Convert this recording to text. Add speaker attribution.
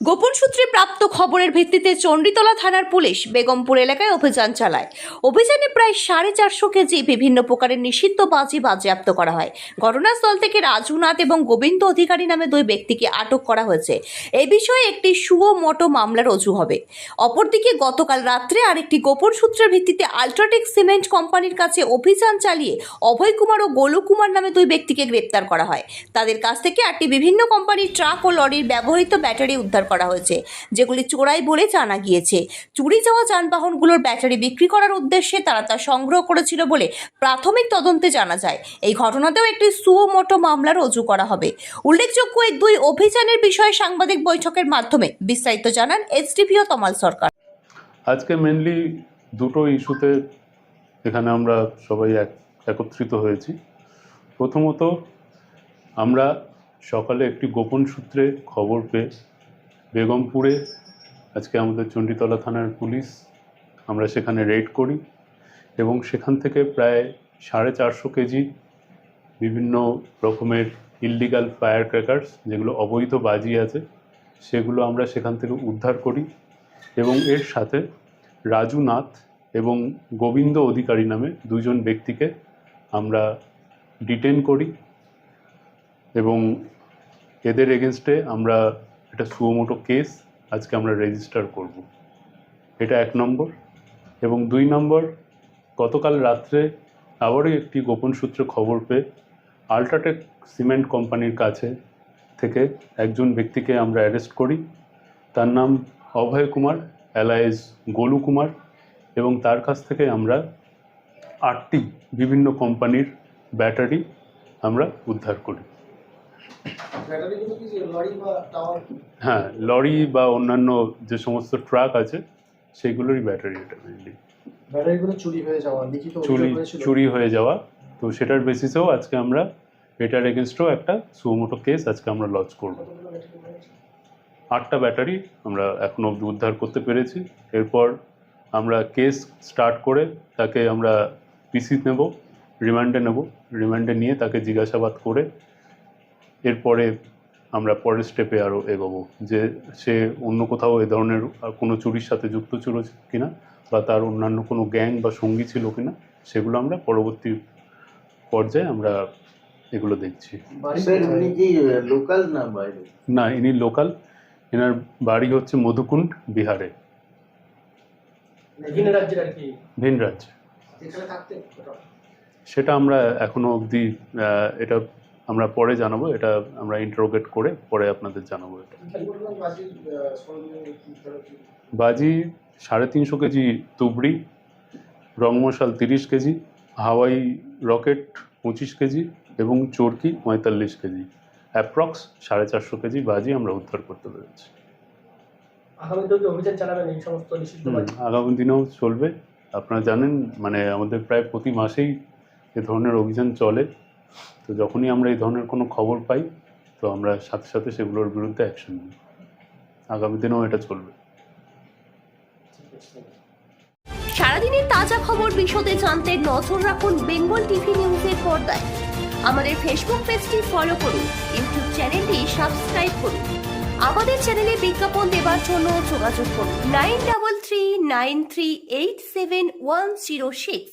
Speaker 1: গোপন সূত্রে প্রাপ্ত খবরের ভিত্তিতে চণ্ডীতলা থানার পুলিশ বেগমপুর এলাকায় অভিযান চালায়। অভিযানে প্রায় সাড়ে চারশো কেজি বিভিন্ন প্রকারের নিষিদ্ধ বাজি বাজেয়াপ্ত করা হয়। ঘটনাস্থল থেকে রাজুনাথ এবং গোবিন্দ অধিকারী নামে দুই ব্যক্তিকে আটক করা হয়েছে। এ বিষয়ে একটি সুও মোটো মামলা রুজু হবে। অপরদিকে গতকাল রাত্রে আরেকটি গোপন সূত্রের ভিত্তিতে আল্ট্রাটেক সিমেন্ট কোম্পানির কাছে অভিযান চালিয়ে অভয় কুমার ও গোলু কুমার নামে দুই ব্যক্তিকে গ্রেপ্তার করা হয়। তাদের কাছ থেকে আটটি বিভিন্ন কোম্পানির ট্রাক ও লরির ব্যবহৃত ব্যাটারি উদ্ধার করা হয়েছে, যেগুলি চোরাই বলে জানা গিয়েছে। চুরি যাওয়া যানবাহনগুলোর ব্যাটারি বিক্রি করার উদ্দেশ্যে তারা তা সংগ্রহ করেছিল বলে প্রাথমিক তদন্তে জানা যায়। এই ঘটনাতেও একটি সুমোটো মামলা রুজু করা হবে। উল্লেখযোগ্য এই দুই অভিযানের বিষয়ে সাংবাদিক বৈঠকের মাধ্যমে বিস্তারিত জানান এসডিপিও তমাল সরকার।
Speaker 2: আজকে মেনলি দুটো ইস্যুতে এখানে আমরা সবাই এক, একত্রিত হয়েছি। প্রথমত, আমরা সকালে একটি গোপন সূত্রে খবর পেয়ে বেগমপুরে, আজকে আমাদের চণ্ডীতলা থানার পুলিশ, আমরা সেখানে রেড করি এবং সেখান থেকে প্রায় সাড়ে চারশো কেজি বিভিন্ন রকমের ইললিগাল ফায়ার ক্র্যাকার্স যেগুলো অবৈধ বাজি আছে, সেগুলো আমরা সেখান থেকে উদ্ধার করি এবং এর সাথে রাজু নাথ এবং গোবিন্দ অধিকারী নামে দুজন ব্যক্তিকে আমরা ডিটেন করি এবং এদের এগেনস্টে আমরা একটা সুমোটো কেস, আজকে আমরা রেজিস্টার করব। এটা এক নম্বর। এবং দুই নম্বর, গতকাল রাত্রে আবারও একটি গোপন সূত্রে খবর পেয়ে আল্ট্রাটেক সিমেন্ট কোম্পানির কাছে থেকে একজন ব্যক্তিকে আমরা অ্যারেস্ট করি। তার নাম অভয় কুমার অ্যালায়েজ গোলু কুমার। এবং তার কাছ থেকে আমরা আটটি বিভিন্ন কোম্পানির ব্যাটারি আমরা উদ্ধার করি। হ্যাঁ লরি বা অন্যান্য যে সমস্ত ট্রাক আছে সেগুলোরই ব্যাটারি এটা মেনলি
Speaker 3: ব্যাটারিগুলো চুরি হয়ে যাওয়া লিখিত
Speaker 2: চুরি চুরি হয়ে যাওয়া। তো সেটার বেসিসেও আজকে আমরা এটার এগেনস্টও একটা সুমোটো কেস আজকে আমরা লঞ্চ করব? আটটা ব্যাটারি আমরা এখন অব্দি উদ্ধার করতে পেরেছি। এরপর আমরা কেস স্টার্ট করে তাকে আমরা পিসি নেব রিমান্ডে নেব। রিমান্ডে নিয়ে তাকে জিজ্ঞাসাবাদ করে এরপরে আমরা পরের স্টেপে আরও এগোবো। যে সে অন্য কোথাও এ ধরনের আর কোনো চুরির সাথে যুক্ত ছিল কিনা বা তার অন্যান্য কোনো গ্যাং বা সঙ্গী ছিল কিনা সেগুলো আমরা পরবর্তী পর্যায়ে আমরা এগুলো দেখছি।
Speaker 4: লোকাল না বাইরে?
Speaker 2: না ইনি লোকাল এনার বাড়ি হচ্ছে মধুকুণ্ড বিহারে।
Speaker 3: ভিন রাজ্যের আর কি?
Speaker 2: ভিন রাজ্যে। সেটা আমরা এখনও অবধি এটা আমরা পরে জানাব এটা আমরা ইন্টারোগেট করে পরে আপনাদের জানাব এটা? বাজি সাড়ে তিনশো কেজি তুবড়ি রংমশাল তিরিশ কেজি হাওয়াই রকেট পঁচিশ কেজি এবং চরকি পঁয়তাল্লিশ কেজি। অ্যাপ্রক্স সাড়ে চারশো কেজি বাজি আমরা উদ্ধার করতে পেরেছি।
Speaker 3: আগামী
Speaker 2: দিনেও চলবে। আপনারা জানেন মানে আমাদের প্রায় প্রতি মাসেই এ ধরনের অভিযান চলে। তো যখনই আমরা এই ধরনের কোনো খবর পাই, তো আমরা সাথে সাথে সেগুলোর বিরুদ্ধে অ্যাকশন নিই। আগামী দিনেও এটা চলবে।
Speaker 1: সারাদিনের তাজা খবর বিশদে জানতে নজর রাখুন বেঙ্গল টিভি নিউজের পর্দায়। আমাদের ফেসবুক পেজটি ফলো করুন, ইউটিউব চ্যানেলটি সাবস্ক্রাইব করুন। আমাদের চ্যানেলে বিজ্ঞাপন দেওয়ার জন্য যোগাযোগ করুন। Nine double three nine three eight seven one zero six.